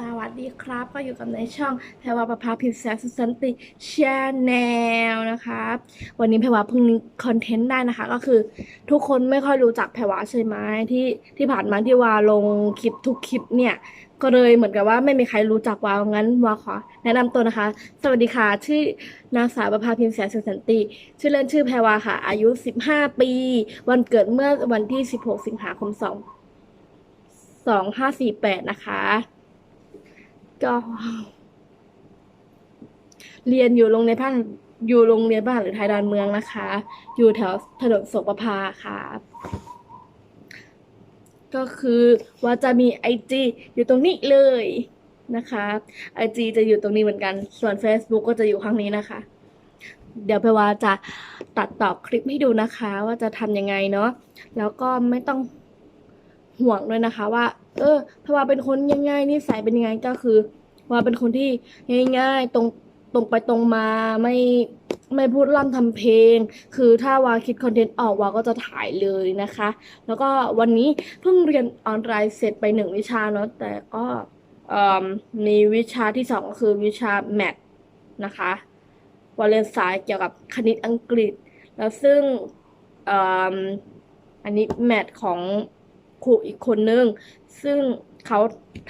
สวัสดีครับ ก็อยู่กับในช่องแพรวาประภาพิมพ์แสสุสันติชาแนลนะครับวันนี้แพรวาเพิ่งคอนเทนต์ได้นะคะ ก็คือทุกคนไม่ค่อยรู้จักแพรวาใช่ไหมที่ที่ผ่านมาที่วาลงคลิปทุกคลิปเนี่ย ก็เลยเหมือนกับว่าไม่มีใครรู้จักวางั้นวาขอแนะนำตัวนะคะ สวัสดีค่ะ ชื่อนางสาวประภาพิมพ์แสสุสันติ ชื่อเล่นชื่อแพรวาค่ะ อายุ 15 ปี วันเกิดเมื่อวันที่ 16 สิงหาคม2 2548 นะคะ ก็ เรียนอยู่โรงเรียนบ้านอยู่โรงเรียนบ้านหรือไทยดอนเมืองนะคะ อยู่แถวถนนโสประภาค่ะก็คือว่าจะมีไอจีอยู่ตรงนี้เลยนะคะไอจีจะอยู่ตรงนี้เหมือนกัน ส่วน Facebook ก็จะอยู่ข้างนี้นะคะ เดี๋ยวไปว่าจะตัดต่อคลิปให้ดูนะคะ ว่าจะทำยังไงเนาะแล้วก็ไม่ต้อง ห่วงด้วยนะคะว่า เออพว่าเป็นคนยังไงนิสัยเป็นยังไงก็คือ ว่าเป็นคนที่ง่าย ๆ ตรงตรงไปตรงมาไม่ไม่พูดล่ำทำเพลง คือถ้าวาคิดคอนเทนต์ออกวาก็จะถ่ายเลยนะคะ แล้วก็วันนี้เพิ่งเรียนออนไลน์เสร็จไปหนึ่งวิชาเนาะแต่ก็มีวิชาที่สองก็คือวิชาแมทนะคะวาเรียนสายเกี่ยวกับคณิตอังกฤษ แล้วซึ่งออันนี้แมทของ ครูอีกคนนึง ซึ่งเขา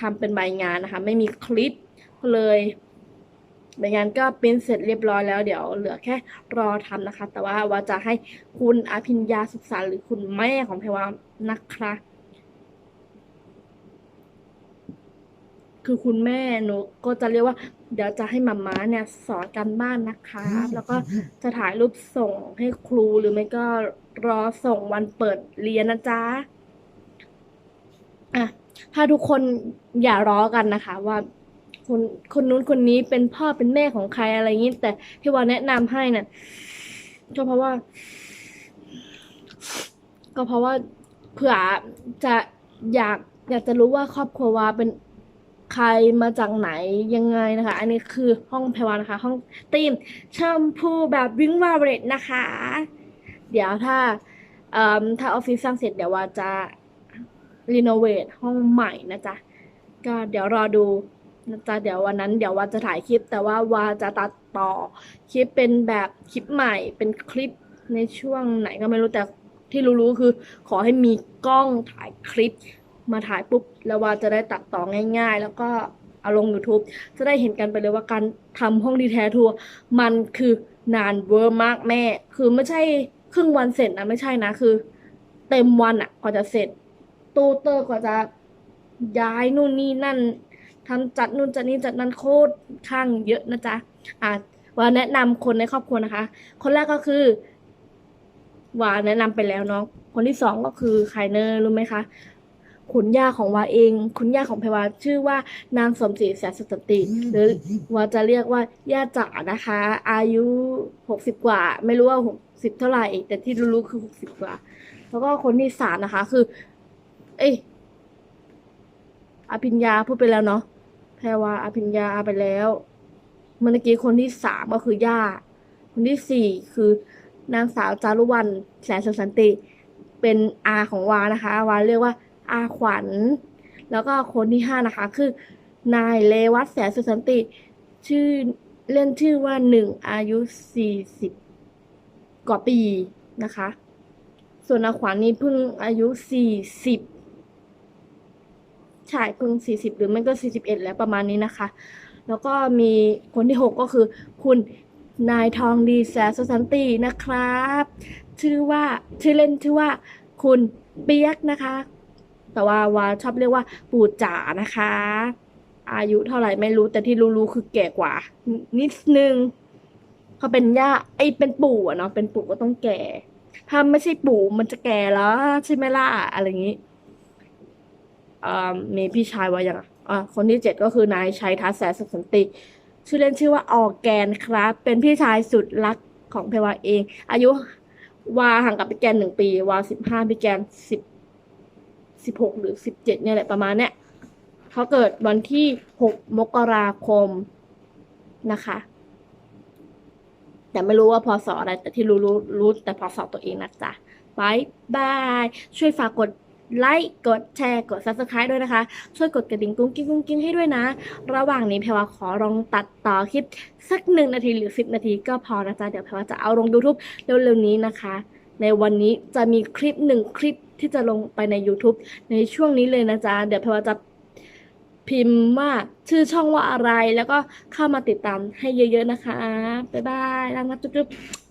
ทำเป็นใบงานนะคะ ไม่มีคลิปเลยใบงานก็เป็นเสร็จเรียบร้อยแล้วเดี๋ยวเหลือแค่รอทำนะคะ แต่ว่าว่าจะให้คุณอภิญญาสุขสารหรือคุณแม่ของเพรวานะคะคือคุณแม่หนูก็จะเรียกว่าเดี๋ยวจะให้มาม่าเนี่ยสอนการบ้านนะคะ แล้วก็จะถ่ายรูปส่งให้ครูหรือไม่ก็รอส่งวันเปิดเรียนนะจ๊ะ อะถ้าทุกคนอย่าร้อกันนะคะ ว่าคนคนนู้นคนนี้เป็นพ่อเป็นแม่ของใครอะไรอย่างนี้แต่ที่ว่าแนะนำให้น่ะก็เพราะว่า ก็เพราะว่าเผื่อจะอยากอยากจะรู้ว่าครอบครัววาเป็นใครมาจากไหนยังไงนะคะ อันนี้คือห้องแพรวานะคะ ห้องตีมแชมพูแบบวิงวาเรตนะคะ เดี๋ยวถ้าถ้าออฟฟิศสร้างเสร็จเดี๋ยวว่าจะ รีโนเวทห้องใหม่นะจ๊ะ ก็เดี๋ยวรอดูนะจ๊ะเดี๋ยววันนั้นเดี๋ยววาจะถ่ายคลิป แต่ว่าวาจะตัดต่อคลิปเป็นแบบคลิปใหม่เป็นคลิปในช่วงไหนก็ไม่รู้แต่ที่รู้ๆคือ ขอให้มีกล้องถ่ายคลิป มาถ่ายปุ๊บแล้ววาจะได้ตัดต่อง่าย ๆ แล้วก็เอาลง YouTube จะได้เห็นกันไปเลยว่าการทำห้องดีแท้ทัวร์มันคือนานเวอร์มากแม่ คือไม่ใช่ครึ่งวันเสร็จนะไม่ใช่นะคือ เต็มวันอะกว่าจะเสร็จ ตูเตอร์กว่าจะย้ายนู่นนี่นั่นทำจัดนู่นจัดนี่จัดนั่นโคตรข้างเยอะนะจ๊ะอะว่าแนะนำคนในครอบครัวนะคะ คนแรกก็คือวาแนะนำไปแล้วเนาะคนที่สองก็คือใคเนอร์รู้ไหมคะคุณย่าของวาเอง คุณย่าของเพวาชื่อว่านางสมศรีแสนสตติ หรือวาจะเรียกว่าย่าจ๋านะคะ อายุหกสิบกว่า ไม่รู้ว่าหกสิบเท่าไหร่แต่ที่รู้ๆคือหกสิบกว่า แล้วก็คนที่สามนะคะ คือ เอ้ยอภิญญาพูดไปแล้วเนาะแพรวาอภิญญาไปแล้วเมื่อกี้คนที่สามก็คือย่า คนที่สี่คือนางสาวจารุวรรณแสนสุขสันติ เป็นอาของวานะคะ วาเรียกว่าอาขวัญ แล้วก็คนที่ห้านะคะ คือนายเลวัตแสนสุขสันติ ชื่อเล่นชื่อว่าหนึ่งอายุสี่สิบกว่าปีนะคะ ส่วนอาขวัญนี่เพิ่งอายุสี่สิบ ใช่เพิ่งสี่สิบหรือไม่ก็สี่สิบเอ็ดแล้วประมาณนี้นะคะ แล้วก็มีคนที่หกก็คือ คุณนายทองดีแสสสันตินะครับ ชื่อว่าชื่อเล่นชื่อว่าคุณเปียกนะคะ แต่ว่าวาชอบเรียกว่าปู่จ๋านะคะ อายุเท่าไหร่ไม่รู้แต่ที่รู้ๆคือแก่กว่า นิดนึงเขาเป็นย่าไอเป็นปู่อะเนาะเป็นปู่ก็ต้องแก่ ถ้าไม่ใช่ปู่มันจะแก่แล้วใช่ไหมล่ะอะไรอย่างนี้ มีพี่ชายว่าอย่างอ่าคนที่เจ็ดก็คือนายชัยทัศน์แสนสุขสันติ ชื่อเล่นชื่อว่าออร์แกนครับ เป็นพี่ชายสุดรักของเพวาเอง อายุวาห่างกับพี่แกนหนึ่งปี วาสิบห้าพี่แกนสิบสิบหกหรือสิบเจ็ดเนี่ยแหละประมาณเนี้ยเขาเกิดวันที่หกมกราคมนะคะ แต่ไม่รู้ว่าพศออะไร แต่ที่รู้รู้รู้แต่พศตัวเองนะจ๊ะบายบาย ช่วยฝากกด ไลค์กดแชร์กด subscribe ด้วยนะคะ ช่วยกดกระดิ่งกุ้งกิ้งกุ้งกิ้งให้ด้วยนะ ระหว่างนี้แพรว่าขอลองตัดต่อคลิป สักหนึ่งนาทีหรือ 10 นาทีก็พอนะจ๊ะ เดี๋ยวแพรว่าจะเอาลง YouTube เร็วๆนี้นะคะ ในวันนี้จะมีคลิปหนึ่งคลิปที่จะลงไปใน YouTube ในช่วงนี้เลยนะจ๊ะ เดี๋ยวแพรว่าจะพิมพ์ว่าชื่อช่องว่าอะไรแล้วก็เข้ามาติดตามให้เยอะ ๆ นะคะ บ๊ายบายรักนะจุ๊บๆ